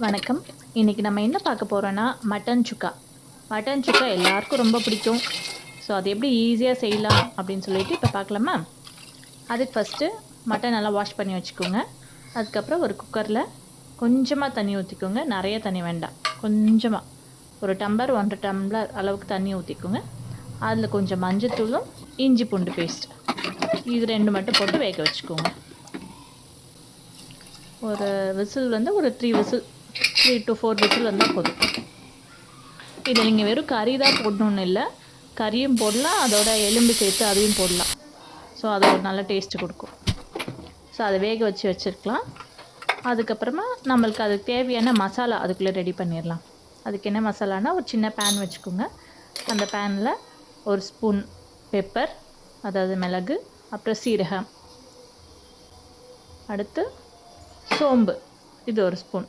வணக்கம். இன்றைக்கி நம்ம என்ன பார்க்க போகிறோன்னா மட்டன் சுக்கா மட்டன் சுக்கா எல்லாருக்கும் ரொம்ப பிடிக்கும். ஸோ அது எப்படி ஈஸியாக செய்யலாம் அப்படின்னு சொல்லிட்டு இப்போ பார்க்கலாமா? அதுக்கு ஃபஸ்ட்டு மட்டன் நல்லா வாஷ் பண்ணி வச்சுக்கோங்க. அதுக்கப்புறம் ஒரு குக்கரில் கொஞ்சமாக தண்ணி ஊற்றிக்கோங்க நிறைய தண்ணி வேண்டாம். கொஞ்சமாக ஒரு டம்ளர் ஒன்றரை டம்ளர் அளவுக்கு தண்ணி ஊற்றிக்கோங்க அதில் கொஞ்சம் மஞ்சத்தூளும் இஞ்சி பூண்டு பேஸ்ட் இது ரெண்டு மட்டும் போட்டு வேக வச்சுக்கோங்க. ஒரு விசில் வந்து ஒரு three whistle three to four whistle வந்தால் போதும். இதை நீங்கள் வெறும் கறி தான் போடணுன்னு இல்லை. கறியும் போடலாம் அதோட எலும்பு சேர்த்து அதையும் போடலாம். ஸோ அது ஒரு நல்ல டேஸ்ட்டு கொடுக்கும். ஸோ அதை வேக வச்சு வச்சுருக்கலாம். அதுக்கப்புறமா நம்மளுக்கு அதுக்கு தேவையான மசாலா அதுக்குள்ளே ரெடி பண்ணிடலாம். அதுக்கு என்ன மசாலானா ஒரு சின்ன பேன் வச்சுக்கோங்க. அந்த பேனில் ஒரு ஸ்பூன் பெப்பர் அதாவது மிளகு அப்புறம் சீரகம். அடுத்து சோம்பு. இது ஒரு ஸ்பூன்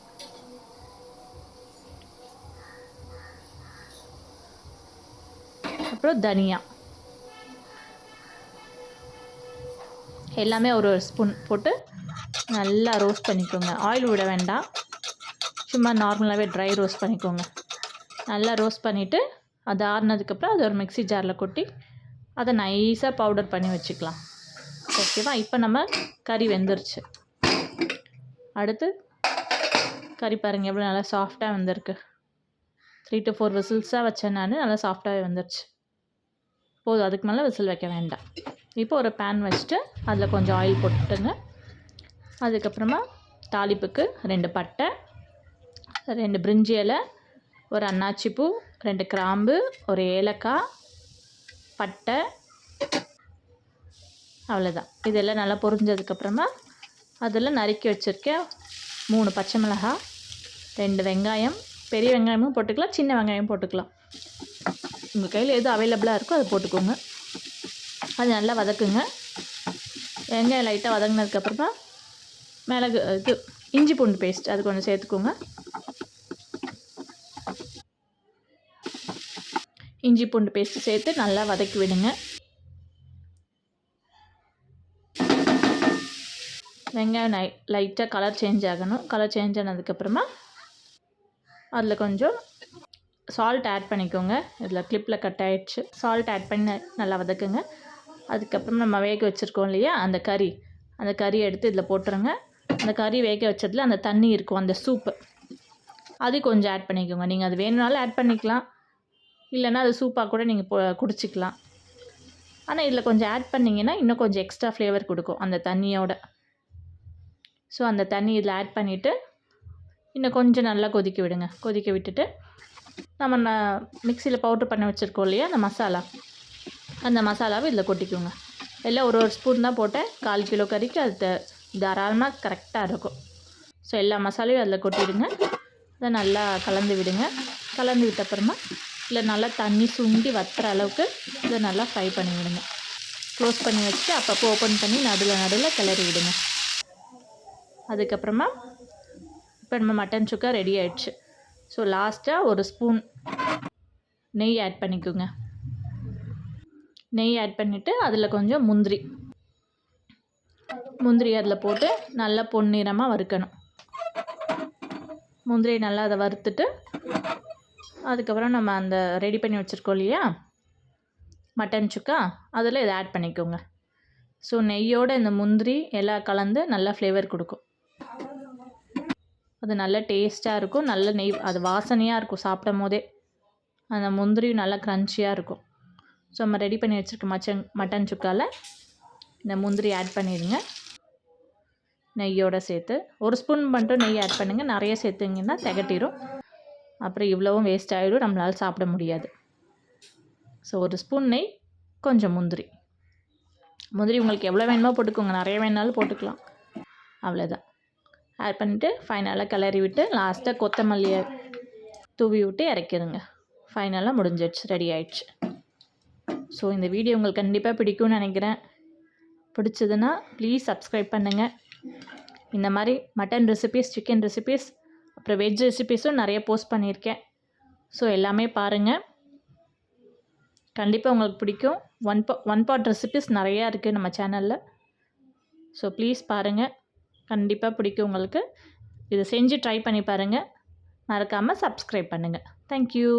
அப்புறம் தனியா. எல்லாமே ஒரு ஒரு ஸ்பூன் போட்டு நல்லா ரோஸ்ட் பண்ணிக்கோங்க. ஆயில் விட வேண்டாம். சும்மா நார்மலாகவே ட்ரை ரோஸ்ட் பண்ணிக்கோங்க. நல்லா ரோஸ்ட் பண்ணிவிட்டு அது ஆறுனதுக்கப்புறம் அது ஒரு மிக்ஸி ஜாரில் கொட்டி அதை நைஸாக பவுடர் பண்ணி வச்சுக்கலாம். ஓகேவா இப்போ நம்ம கறி வெந்துருச்சு. அடுத்து கறி பாருங்கள் எவ்வளோ நல்லா சாஃப்டாக வந்திருக்கு. த்ரீ டு ஃபோர் விசில்ஸாக வச்சேன் நான் நல்லா சாஃப்டாகவே வந்துருச்சு. போதும். அதுக்கு மேலே விசில் வைக்க வேண்டாம். இப்போ ஒரு பேன் வச்சுட்டு அதில் கொஞ்சம் ஆயில் போட்டுட்டுங்க. அதுக்கப்புறமா தாளிப்புக்கு ரெண்டு பட்டை ரெண்டு பிரிஞ்சி இலை ஒரு அன்னாச்சி பூ ரெண்டு கிராம்பு ஒரு ஏலக்காய் பட்டை அவ்வளோதான் இதெல்லாம் நல்லா பொரிஞ்சதுக்கப்புறமா அதில் நறுக்கி வச்சுருக்கேன் மூணு பச்சை மிளகாய் ரெண்டு வெங்காயம் பெரிய வெங்காயமும் போட்டுக்கலாம் சின்ன வெங்காயம் போட்டுக்கலாம். உங்கள் கையில் எது அவைலபிளாக இருக்கோ அதை போட்டுக்கோங்க. அது நல்லா வதக்குங்க. வெங்காயம் லைட்டாக வதங்கினதுக்கப்புறமா மிளகு இது இஞ்சி பூண்டு பேஸ்ட் அது கொஞ்சம் சேர்த்துக்கோங்க. இஞ்சி பூண்டு பேஸ்ட் சேர்த்து நல்லா வதக்கி விடுங்க. வெங்காயம் நை லைட்டாக கலர் சேஞ்ச் ஆகணும். கலர் சேஞ்ச் ஆனதுக்கப்புறமா அதில் கொஞ்சம் சால்ட் ஆட் பண்ணிக்கோங்க. இதில் கிளிப்பில் கட் ஆகிடுச்சு சால்ட் ஆட் பண்ணி நல்லா வதக்குங்க. அதுக்கப்புறம் நம்ம வேக வச்சுருக்கோம் இல்லையா அந்த கறி. அந்த கறி எடுத்து இதில் போட்டுருங்க. அந்த கறி வேக வச்சதில் அந்த தண்ணி இருக்கும் அந்த சூப்பு அது கொஞ்சம் ஆட் பண்ணிக்கோங்க. நீங்கள் அது வேணும்னாலும் ஆட் பண்ணிக்கலாம். இல்லைன்னா அது சூப்பாக கூட நீங்கள் போ குடிச்சிக்கலாம். ஆனால் இதில் கொஞ்சம் ஆட் பண்ணிங்கன்னா இன்னும் கொஞ்சம் எக்ஸ்ட்ரா ஃப்ளேவர் கொடுக்கும் அந்த தண்ணியோட. ஸோ அந்த தண்ணி இதில் ஆட் பண்ணிவிட்டு இன்னும் கொஞ்சம் நல்லா கொதிக்க விடுங்க. கொதிக்க விட்டுட்டு நம்ம ந மிக்சியில் பவுட்ரு பண்ணி வச்சுருக்கோம் இல்லையா அந்த மசாலா. அந்த மசாலாவை இதில் கொட்டிக்கோங்க. எல்லாம் ஒரு ஒரு ஸ்பூன் தான் போட்டேன். கால் கிலோ கறிக்கு அது த- தாராளமாக கரெக்டாக இருக்கும். ஸோ எல்லா மசாலையும் அதில் கொட்டிடுங்க. அதை நல்லா கலந்து விடுங்க. கலந்து விட்ட அப்புறமா இல்லை நல்லா தண்ணி சுண்டி வத்துற அளவுக்கு இதை நல்லா ஃப்ரை பண்ணி விடுங்க. க்ளோஸ் பண்ணி வச்சுட்டு அப்பப்போ ஓப்பன் பண்ணி நடுவில் நடுவில் கிளறி விடுங்க. அதுக்கப்புறமா இப்போ நம்ம மட்டன் சுக்கா ரெடி ஆயிடுச்சு. ஸோ லாஸ்ட்டாக ஒரு ஸ்பூன் நெய் ஆட் பண்ணிக்கோங்க. நெய் ஆட் பண்ணிவிட்டு அதில் கொஞ்சம் முந்திரி. முந்திரி அதில் போட்டு நல்லா பொன்னிறமாக வறுக்கணும். முந்திரி நல்லா அதை வறுத்துட்டு அதுக்கப்புறம் நம்ம அந்த ரெடி பண்ணி வச்சுருக்கோம் இல்லையா? மட்டன் சுக்கா அதில் இதை ஆட் பண்ணிக்கோங்க. ஸோ நெய்யோட இந்த முந்திரி எல்லாம் கலந்து நல்லா ஃப்ளேவர் கொடுக்கும். அது நல்ல டேஸ்ட்டாக இருக்கும். நல்ல நெய் அது வாசனையாக இருக்கும் சாப்பிடும் போதே அந்த முந்திரியும் நல்லா க்ரன்ச்சியாக இருக்கும். ஸோ நம்ம ரெடி பண்ணி வச்சுருக்க மச்சன் மட்டன் சுக்காவில் இந்த முந்திரி ஆட் பண்ணிடுங்க. நெய்யோடு சேர்த்து. ஒரு ஸ்பூன் மட்டும் நெய் ஆட் பண்ணுங்கள் நிறைய சேர்த்துங்கன்னா திகட்டிடும் அப்புறம் இவ்வளவும் வேஸ்ட் ஆகிடும் நம்மளால் சாப்பிட முடியாது. ஸோ ஒரு ஸ்பூன் நெய் கொஞ்சம் முந்திரி. முந்திரி உங்களுக்கு எவ்வளோ வேணுமோ போட்டுக்கோங்க. நிறைய வேணாலும் போட்டுக்கலாம். அவ்வளோதான் ஆட் பண்ணிவிட்டு ஃபைனலாக கிளறி விட்டு லாஸ்ட்டாக கொத்தமல்லியை தூவி விட்டு இறக்கிடுங்க. ஃபைனலாக முடிஞ்சிடுச்சு ரெடி ஆயிடுச்சு. ஸோ இந்த வீடியோ உங்களுக்கு கண்டிப்பாக பிடிக்கும்னு நினைக்கிறேன். பிடிச்சதுன்னா ப்ளீஸ் சப்ஸ்கிரைப் பண்ணுங்கள் இந்த மாதிரி மட்டன் ரெசிபீஸ் சிக்கன் ரெசிபீஸ் அப்புறம் வெஜ் ரெசிபீஸும் நிறைய போஸ்ட் பண்ணியிருக்கேன். ஸோ எல்லாமே பாருங்கள் கண்டிப்பாக உங்களுக்கு பிடிக்கும். ஒன் பா ஒன் பாட் ரெசிபீஸ் நிறையா இருக்குது நம்ம சேனலில் ஸோ ப்ளீஸ் பாருங்கள் கண்டிப்பாக பிடிக்கும் உங்களுக்கு. இதை செஞ்சு ட்ரை பண்ணி பாருங்கள் மறக்காமல் சப்ஸ்கிரைப் பண்ணுங்கள் தேங்க்யூ